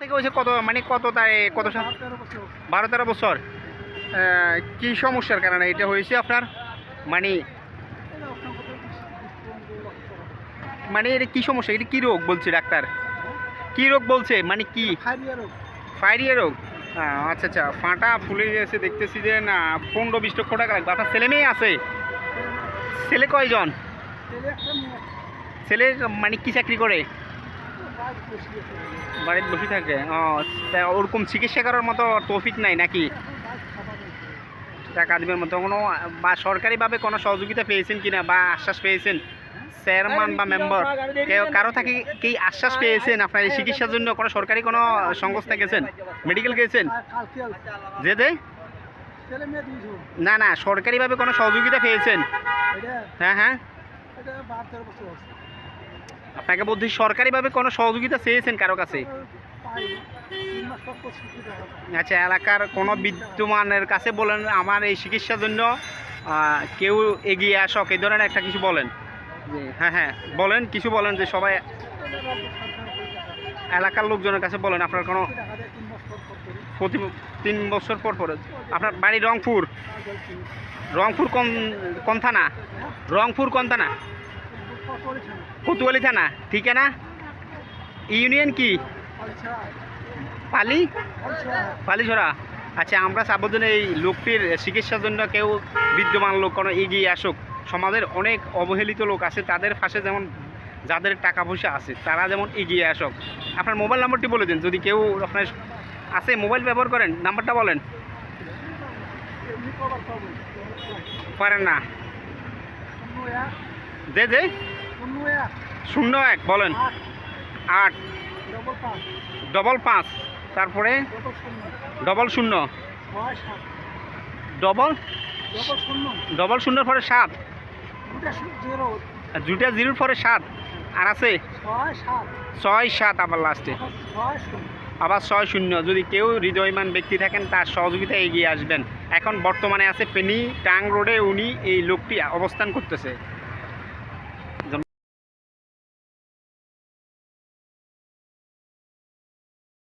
থেকে হয়েছে কত মানে কত তাই কত সাল? বারো তেরো বছর। আহ, কি সমস্যার কারণে এটা হয়েছে আপনার? মানে মানে এটা কি সমস্যা? এটা কি রোগ বলছে ডাক্তার? কি রোগ বলছে? মানে কি? ফাইরিয়া রোগ। ফাইরিয়া রোগ। আহ, আচ্ছা আচ্ছা। ফাটা ফুলে গেছে দেখতেছি যে না পনেরো বিশ লক্ষ টাকা লাগবে। আপনার ছেলে মেয়ে আছে? ছেলে কয়জন? ছেলে মানে কি চাকরি করে? বাড়িতে বসে থাকে। ও ওরকম চিকিৎসা করার মতো তৌফিক নাই নাকি? টাকা দিবের মতো। কোনো বা সরকারিভাবে কোনো সহযোগিতা পেয়েছেন কিনা বা আশ্বাস পেয়েছেন? চেয়ারম্যান বা মেম্বার? কেউ কারও থাকি কি আশ্বাস পেয়েছেন আপনার এই চিকিৎসার জন্য? কোনো সরকারি কোনো সংস্থা গেছেন? মেডিকেল গেছেন? যে দুইজন। না না সরকারিভাবে কোনো সহযোগিতা পেয়েছেন? হ্যাঁ হ্যাঁ। আপনাকে বলছি সরকারিভাবে কোনো সহযোগিতা চেয়েছেন কারও কাছে? আচ্ছা এলাকার কোনো বিদ্যমানের কাছে বলেন আমার এই চিকিৎসার জন্য কেউ এগিয়ে আসক এই ধরনের একটা কিছু বলেন। হ্যাঁ হ্যাঁ বলেন, কিছু বলেন যে সবাই এলাকার লোকজনের কাছে বলেন, আপনার কোনো প্রতি তিন বছর পর পরে। আপনার বাড়ি রংপুর। রংপুর কোন কোন থানা? রংপুর কোন থানা? কোতোয়ালি থানা, ঠিক না? ইউনিয়ন কি? পালি? পালিছড়া আচ্ছা আমরা সাবধানে এই লোকটির চিকিৎসার জন্য কেউ বিদ্যমান লোক কোনো এগিয়ে আসুক। সমাজের অনেক অবহেলিত লোক আছে তাদের পাশে যেমন যাদের টাকা পয়সা আছে তারা যেমন এগিয়ে আসুক। আপনার মোবাইল নাম্বারটি বলে দিন যদি কেউ আপনার আছে মোবাইল ব্যবহার করেন নাম্বারটা বলেন। পারেন না। দে দে। শূন্য এক বলেন। আট। ডবল পাঁচ। তারপরে ডবল শূন্য। ডবল? ডবল শূন্যর পরে সাত। দুটা দুইটা জিরোর পরে সাত। আর আছে? ছয় সাত। আবার লাস্টে আবার ছয় শূন্য। যদি কেউ হৃদয়মান ব্যক্তি থাকেন তার সহযোগিতা এগিয়ে আসবেন। এখন বর্তমানে আছে পেনি টাং রোডে উনি এই লোকটি অবস্থান করতেছে।